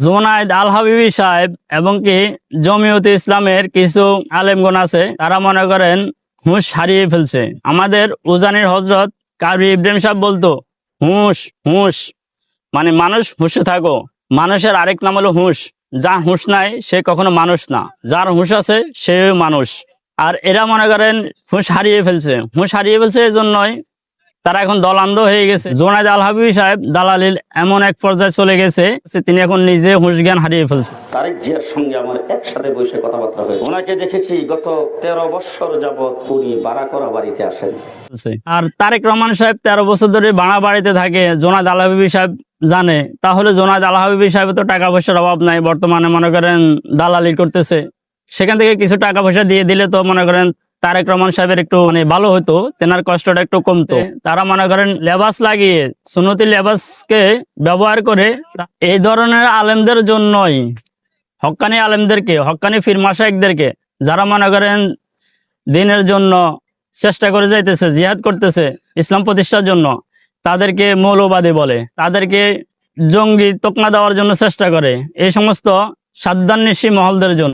জোনায়েদ আল হাবিবি সাহেব এবং কি জমিয়তে ইসলামের কিছু আলেমগণ আছে, তারা মনে করেন হুঁশ হারিয়ে ফেলছে। আমাদের উজানির হজরত কারি ইব্রাহিম সাহেব বলতো, হুঁশ হুঁশ মানে মানুষ হুঁশে থাকো। মানুষের আরেক নাম হলো হুঁশ। যা হুঁশ নাই, সে কখনো মানুষ না। যার হুঁশ আছে সে মানুষ। আর এরা মনে করেন হুঁশ হারিয়ে ফেলছে। হুঁশ হারিয়ে ফেলছে এই জন্যই তারা এখন দলান্ধ হয়ে গেছে। জোনায়দ আল হাবিবি সাহেব দালালির এমন এক পর্যায়ে চলে গেছে তিনি এখন নিজে হুঁশ জ্ঞান হারিয়ে ফেলছে। তারেক জিয়ার সঙ্গে আমার একসাথে বসে কথাবার্তা হয়েছে। ওনাকে দেখেছি গত তেরো বছর যাবৎ উনি বারাকরা বাড়িতে আসেন আর তারেক রহমান সাহেব তেরো বছর ধরে বাড়া বাড়িতে থাকে জোনাদ আল হাবিবি সাহেব জানে। তাহলে জোনাদ আল হাবিবি সাহেব তো টাকা পয়সার অভাব নাই বর্তমানে মনে করেন দালালি করতেছে। সেখান থেকে কিছু টাকা পয়সা দিয়ে দিলে তো মনে করেন তারেক রহমান সাহেবের একটু মানে ভালো হতো তেনার কষ্টটা একটু কমতো। তারা মনে করেন লেবাস লাগিয়ে সুনতি লেবাসকে ব্যবহার করে এই ধরনের আলেমদের জন্যই হক্কানি আলেমদেরকে হক্কানি ফিরমা শাহেকদেরকে যারা মনে করেন দিনের জন্য চেষ্টা করে যাইতেছে জিহাদ করতেছে ইসলাম প্রতিষ্ঠার জন্য তাদেরকে মৌলবাদী বলে তাদেরকে জঙ্গি তোকমা দেওয়ার জন্য চেষ্টা করে এই সমস্ত সাদ্দান্বেষী মহলদের জন্য।